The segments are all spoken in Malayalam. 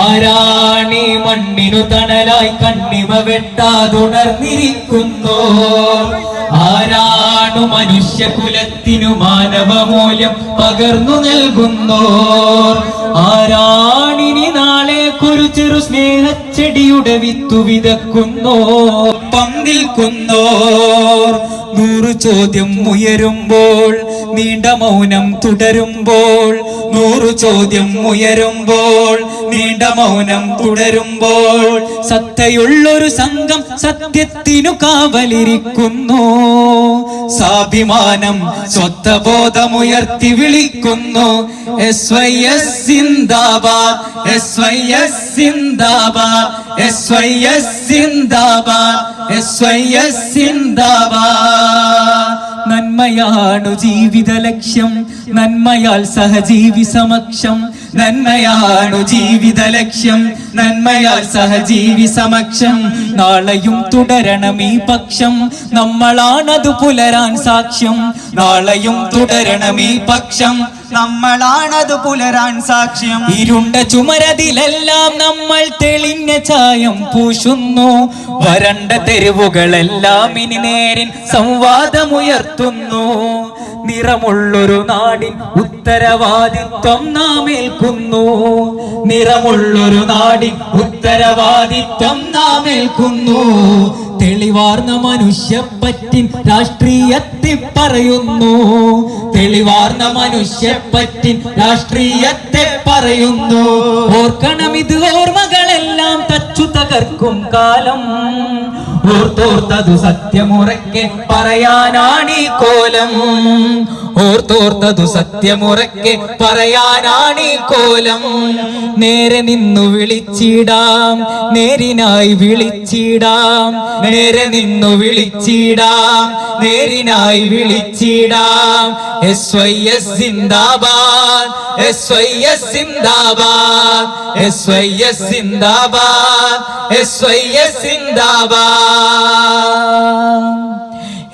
ആരാണി മണ്ണിനു തണലായി കണ്ണിമ വെട്ടാതുണർന്നിരിക്കുന്നു? ആരാണു മനുഷ്യകുലത്തിനു മാനവമൂല്യം പകർന്നു നൽകുന്നു? ആരാണിനി നാളെ കുരു ചെറു സ്നേഹച്ചെടിയുടെ വിത്തു വിതക്കുന്നോ? പങ്കിൽക്കുന്നു നൂറു ചോദ്യം ഉയരുമ്പോൾ നീണ്ട മൗനം തുടരുമ്പോൾ നൂറു ചോദ്യം ഉയരുമ്പോൾ നീണ്ട മൗനം തുടരുമ്പോൾ സത്തയുള്ളൊരു സംഘം സത്യത്തിനു കാവലിരിക്കുന്നു. സ്വാഭിമാനം സ്വത്വബോധമുയർത്തി വിളിക്കുന്നു. എസ് വൈ എസ് സിന്ദാബാദ് S Y S S Y S S Y S നന്മയാണു ജീവിത ലക്ഷ്യം. നന്മയാൽ സഹജീവി സമക്ഷം. നന്മയാണു ജീവിത ലക്ഷ്യം. നന്മയാൽ സഹജീവി സമക്ഷം. നാളെയും തുടരണം ഈ പക്ഷം. നമ്മളാണത് പുലരാൻ സാക്ഷ്യം. നാളെയും തുടരണം ഈ പക്ഷം. നമ്മളാണത് പുലരാൻ സാക്ഷ്യം. ഇരുണ്ട ചുമരതിലെല്ലാം നമ്മൾ തെളിഞ്ഞ ചായം പൂശുന്നു. വരണ്ട തെരുവുകളെല്ലാം ഇനി നേരിൻ സംവാദമുയർത്തുന്നു. നിറമുള്ളൊരു നാടിൻ ഉത്തരവാദിത്വം നാം ഏൽക്കുന്നു. നിറമുള്ളൊരു നാടിൻ ഉത്തരവാദിത്വം നാം ഏൽക്കുന്നു. തെളിവാർന്ന മനുഷ്യപ്പറ്റിൻ രാഷ്ട്രീയത്തിൽ പറയുന്നു. തെളിവാർന്ന മനുഷ്യപ്പറ്റിൻ രാഷ്ട്രീയത്തെ പറയുന്നു. ഓർക്കണം ഇത് ഓർമ്മകളെല്ലാം തച്ചു തകർക്കും കാലം. ഓർത്തോർത്തതു സത്യമുറക്കെ പറയാനാണീ കോലം. ഓർത്തോർത്തതു സത്യമുറക്കെ പറയാനാണ് ഈ കോലം. നേരെ നിന്നു വിളിച്ചിടാം നേരിനായി വിളിച്ചിടാം നേരെ നിന്നു വിളിച്ചിടാം നേരിനായി വിളിച്ചിടാം. എസ് വൈ എസ് സിന്ദാബാദ് എസ് വൈ എസ് സിന്ദാബാദ് എസ് വൈ എസ് സിന്ദാബാദ് എസ് വൈ എസ് സിന്ദാബാദ്.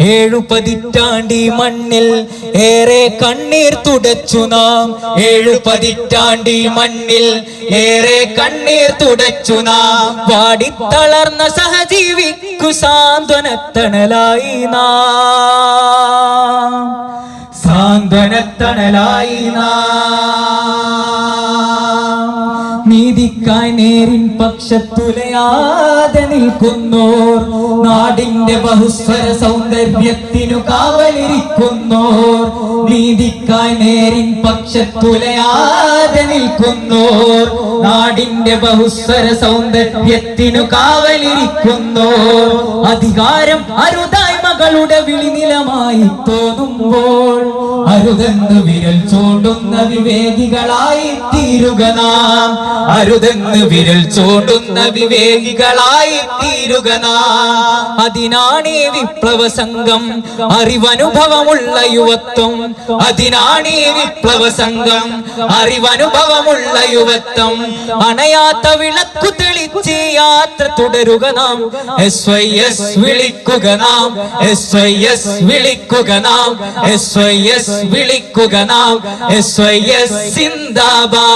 ഏഴു പതിറ്റാണ്ടി മണ്ണിൽ ഏറെ കണ്ണീർ തുടച്ചു നാം. ഏഴു പതിറ്റാണ്ടി മണ്ണിൽ ഏറെ കണ്ണീർ തുടച്ചു നാം. പാടിത്തളർന്ന സഹജീവിക്കു സാന്ത്വനത്തണലായി നാം. സാന്ത്വനത്തണലായി നാം. നീതിക്കായി നേരിൻ പക്ഷത്തുലയാതെ നിൽക്കുന്നോർ. നാടിന്റെ ബഹുസ്വര സൗന്ദര്യത്തിനു കാവലിരിക്കുന്നോർ. നീതിക്കാൻ നേരിൻ പക്ഷത്തുലയാതെ നിൽക്കുന്നോർ. നാടിന്റെ ബഹുസ്വര സൗന്ദര്യത്തിനു കാവലിരിക്കുന്നോർ. അധികാരം അരുതായ്മകളുടെ വിളിനിലമായി തോന്നുമ്പോൾ. അരുതെന്ന് വിരൽ ചൂണ്ടുന്ന വിവേകികളായി തീരുക നാം അരുതെന്ന് വിരൽ വിവേകികളായി തീരുക നാം അതിനാണ് വിപ്ലവ സംഘം അറിവനുഭവമുള്ള യുവത്വം. അതിനാണേ വിപ്ലവ സംഘം അറിവനുഭവമുള്ള യുവത്വം. അണയാത്ത വിളക്കു തെളിച്ച് യാത്ര തുടരുക നാം. എസ് വൈ എസ് വിളിക്കുക നാം. എസ് വൈ എസ് വിളിക്കുക നാം. എസ് വൈ എസ് വിളിക്കുക നാം. എസ് വൈ എസ് സിന്ദാബാദ്